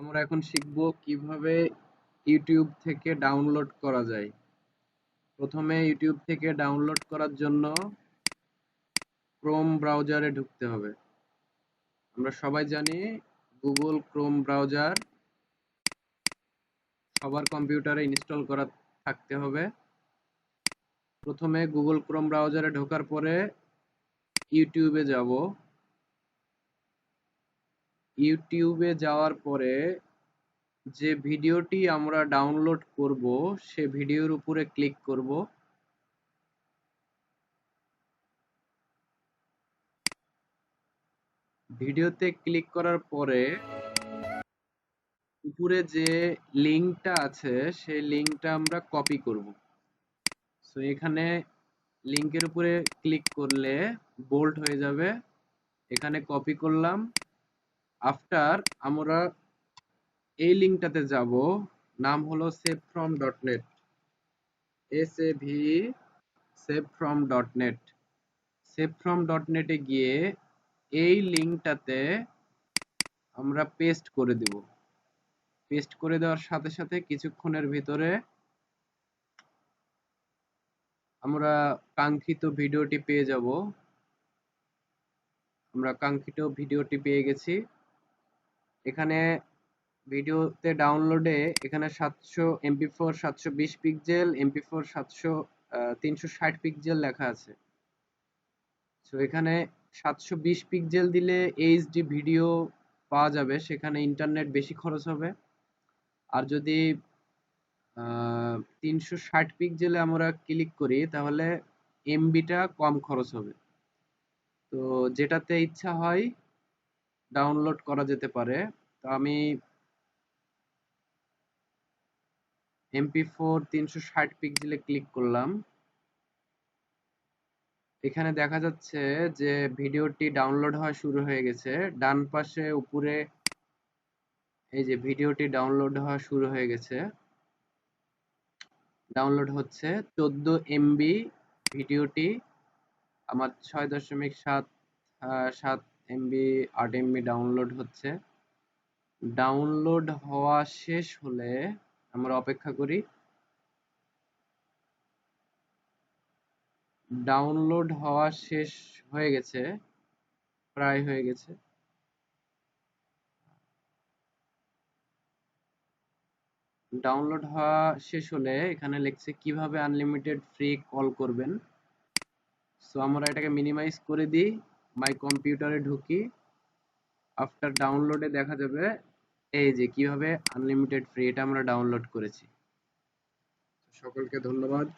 আমরা এখন শিখব কীভাবে ইউটিউব থেকে ডাউনলোড করা যায়। প্রথমে ইউটিউব থেকে ডাউনলোড করার জন্য ক্রোম ব্রাউজারে ঢুকতে হবে। আমরা সবাই জানি গুগল ক্রোম ব্রাউজার সবার কম্পিউটারে ইনস্টল করা থাকতে হবে। প্রথমে গুগল ক্রোম ব্রাউজারে ঢোকার পরে ইউটিউবে যাব। ইউটিউবে যাওয়ার পরে যে ভিডিওটি আমরা ডাউনলোড করব, সে ভিডিওর উপরে ক্লিক করব। ভিডিওতে ক্লিক করার পরে উপরে যে লিঙ্কটা আছে, সেই লিঙ্কটা আমরা কপি করব। সো এখানে লিঙ্কের উপরে ক্লিক করলে বোল্ড হয়ে যাবে। এখানে কপি করলাম। আফটার আমরা এই লিঙ্কটাতে যাব, নাম হলো save from dot net S A V save from dot net save from dot নেটে গিয়ে এই লিঙ্কটাতে আমরা পেস্ট করে দেব। পেস্ট করে দেওয়ার সাথে সাথে কিছুক্ষণের ভিতরে আমরা কাঙ্ক্ষিত ভিডিওটি পেয়ে যাব। আমরা কাঙ্ক্ষিত ভিডিওটি পেয়ে গেছি। এখানে ভিডিওতে ডাউনলোডে এখানে সাতশো এমপি ফোর সাতশো বিশ পিক্সেল এমপি ফোর সাতশো তিনশো ষাট পিক্সেল লেখা আছে। তো এখানে সাতশো বিশ পিক্সেল দিলে এইচডি ভিডিও পাওয়া যাবে, সেখানে ইন্টারনেট বেশি খরচ হবে। আর যদি তিনশো ষাট পিক্সেলে আমরা ক্লিক করি, তাহলে এমবিটা কম খরচ হবে। তো, যেটাতে ইচ্ছা হয় ডাউনলোড করা যেতে পারে। তো আমি এমপি ফোর তিনশো ষাট পিক্সেলে ক্লিক করলাম। এখানে দেখা যাচ্ছে যে ভিডিওটি ডাউনলোড হওয়া শুরু হয়ে গেছে। ডান পাশে উপরে এই যে ভিডিওটি ডাউনলোড হওয়া শুরু হয়ে গেছে। ডাউনলোড হচ্ছে। চোদ্দ এমবি ভিডিওটি আমার ছয় দশমিক সাত সাত এমবি আট এমবি ডাউনলোড হচ্ছে। ডাউনলোড হওয়া শেষ হলে আমরা অপেক্ষা করি। ডাউনলোড হওয়া শেষ হয়ে গেছে, প্রায় হয়ে গেছে। ডাউনলোড হওয়া শেষ হলে এখানে লিখছে কীভাবে আনলিমিটেড ফ্রি কল করবেন। সো আমরা এটাকে মিনিমাইজ করে দিই। মাই কম্পিউটারে ঢুকি। আফটার ডাউনলোডে দেখা যাবে, এই যে কীভাবে আনলিমিটেড ফ্রি এটা আমরা ডাউনলোড করেছি। সকলকে ধন্যবাদ।